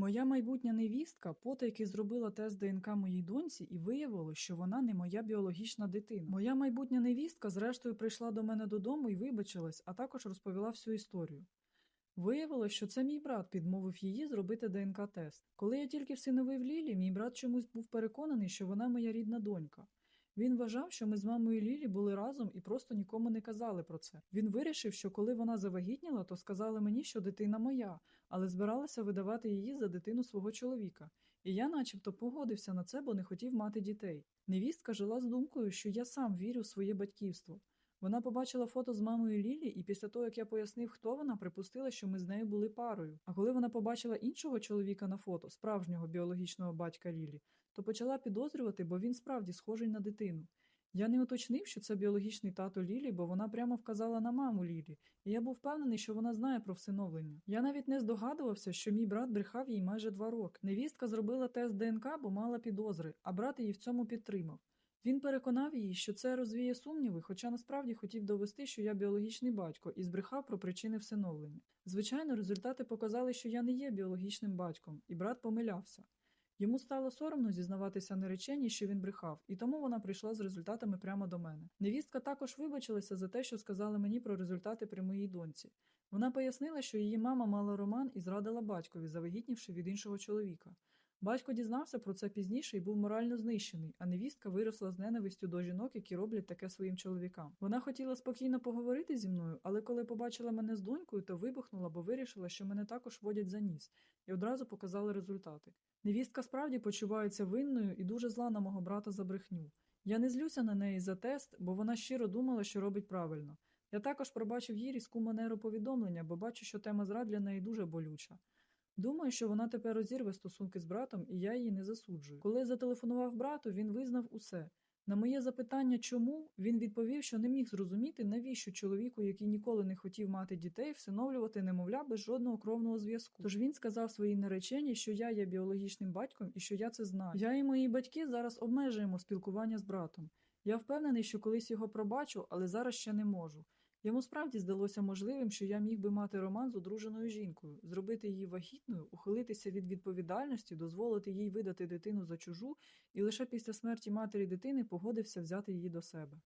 Моя майбутня невістка потайки зробила тест ДНК моїй доньці і виявилось, що вона не моя біологічна дитина. Моя майбутня невістка, зрештою, прийшла до мене додому і вибачилась, а також розповіла всю історію. Виявилось, що це мій брат підмовив її зробити ДНК-тест. Коли я тільки всиновив Лілі, мій брат чомусь був переконаний, що вона моя рідна донька. Він вважав, що ми з мамою Лілі були разом і просто нікому не казали про це. Він вирішив, що коли вона завагітніла, то сказали мені, що дитина моя, але збиралася видавати її за дитину свого чоловіка. І я начебто погодився на це, бо не хотів мати дітей. Невістка жила з думкою, що я сам вірю в своє батьківство. Вона побачила фото з мамою Лілі, і після того, як я пояснив, хто вона, припустила, що ми з нею були парою. А коли вона побачила іншого чоловіка на фото, справжнього біологічного батька Лілі, то почала підозрювати, бо він справді схожий на дитину. Я не уточнив, що це біологічний тато Лілі, бо вона прямо вказала на маму Лілі, і я був впевнений, що вона знає про всиновлення. Я навіть не здогадувався, що мій брат брехав їй майже два роки. Невістка зробила тест ДНК, бо мала підозри, а брат її в цьому підтримав. Він переконав її, що це розвіє сумніви, хоча насправді хотів довести, що я біологічний батько, і збрехав про причини всиновлення. Звичайно, результати показали, що я не є біологічним батьком, і брат помилявся. Йому стало соромно зізнаватися нареченій, що він брехав, і тому вона прийшла з результатами прямо до мене. Невістка також вибачилася за те, що сказала мені про результати при моїй доньці. Вона пояснила, що її мама мала роман і зрадила батькові, завагітнівши від іншого чоловіка. Батько дізнався про це пізніше і був морально знищений, а невістка виросла з ненавистю до жінок, які роблять таке своїм чоловікам. Вона хотіла спокійно поговорити зі мною, але коли побачила мене з донькою, то вибухнула, бо вирішила, що мене також водять за ніс, і одразу показали результати. Невістка справді почувається винною і дуже зла на мого брата за брехню. Я не злюся на неї за тест, бо вона щиро думала, що робить правильно. Я також пробачив їй різку манеру повідомлення, бо бачу, що тема зрад для неї дуже болюча. Думаю, що вона тепер розірве стосунки з братом, і я її не засуджую. Коли зателефонував брату, він визнав усе. На моє запитання, чому, він відповів, що не міг зрозуміти, навіщо чоловіку, який ніколи не хотів мати дітей, всиновлювати немовля без жодного кровного зв'язку. Тож він сказав своїй нареченій, що я є біологічним батьком і що я це знаю. Я і мої батьки зараз обмежуємо спілкування з братом. Я впевнений, що колись його пробачу, але зараз ще не можу. Йому справді здалося можливим, що я міг би мати роман з одруженою жінкою, зробити її вагітною, ухилитися від відповідальності, дозволити їй видати дитину за чужу, і лише після смерті матері дитини погодився взяти її до себе.